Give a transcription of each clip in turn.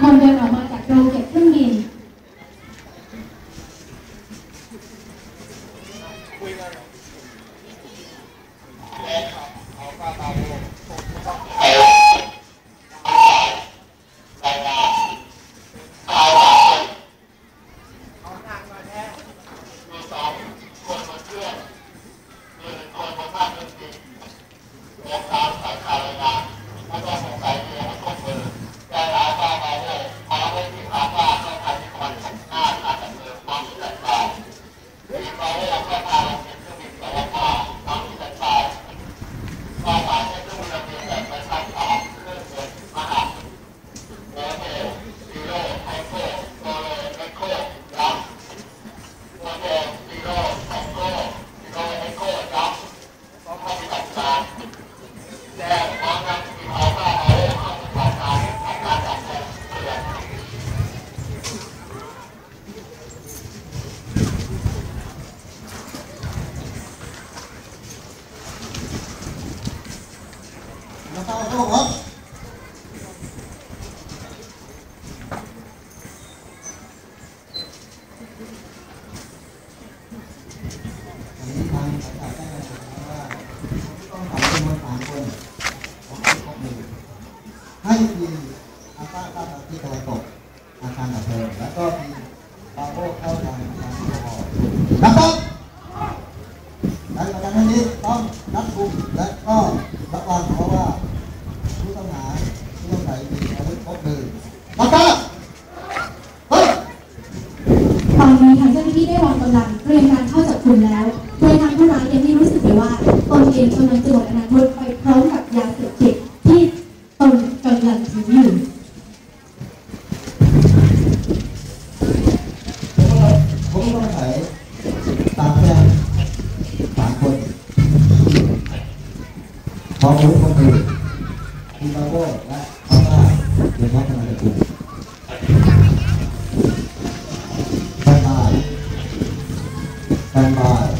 คนเดิ แล้วก็เข้าครับ วันนี้ทางสายการแจ้งมาว่าต้องทำจำนวนสามคนของที่ครบหนึ่งให้ทีมอาต้าต้าตาที่ตะวันตกอาคารดับเพลิงแล้วก็ นะครับเฮ้ยตอนนี้ทางเจ้าหน้าที่ได้วางกำลังเตรียมการเข้าจับกุมแล้วโดยทางผู้ร้ายยังไม่รู้สึกเลยว่าตนเองกำลังจะหมดอนาคตไปพร้อมกับยาเสพติดที่ตนกำลังถืออยู่ผมก็ต้องใส่ตามแจ้งสามคนพร้อมอาวุธครบมือทีมบาโบและอาต้าเดี๋ยวพร้อมกำลังจะก แฟ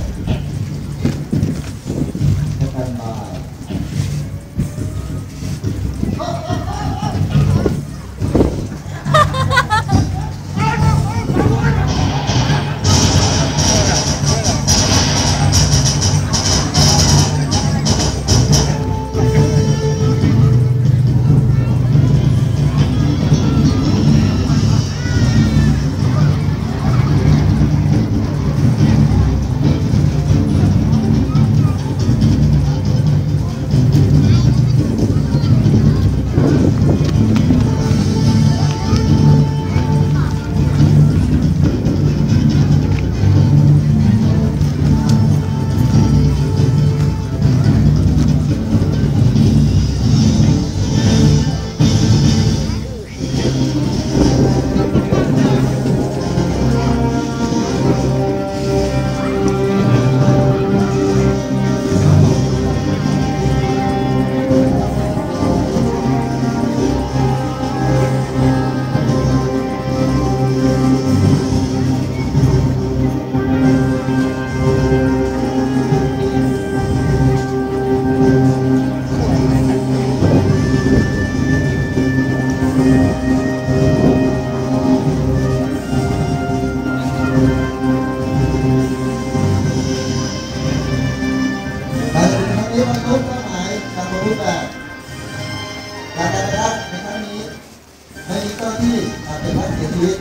ไม่มีเจ้าที่เป็นพระเสียชีวิต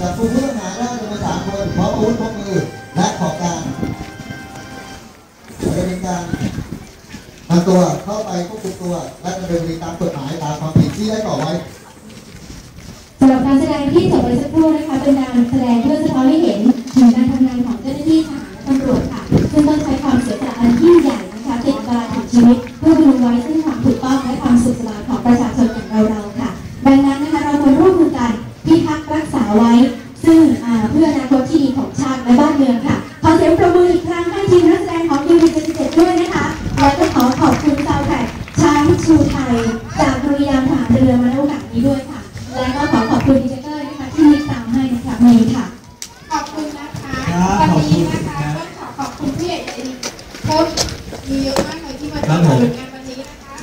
จับกลุ่มผู้ต้องหาได้จำนวนสามคนพร้อมอาวุธพกมือและของกลางดำเป็นการนำตัวเข้าไปควบคุมตัว และดำเนินคดีตามกฎหมายตามความผิดที่ได้ก่อไว้สำหรับการแสดงที่จบไปสักครู่นะคะเป็นการแสดงเพื่อสะท้อนให้เห็น นครั้งนี้ค่ะ ขอบคุณนะคะครับวันขอบคุนี้ณนะคะครับต้องขอขอบคุณผู้ใหญ่ใจดีโค้ชมีเยอะมากเลยที่มาครัร่วบมผมงานวันนี้นะคะ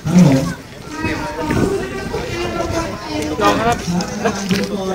ครับผมค่ะขอบคุณนะคะจองครับสถานการณ์บุญกร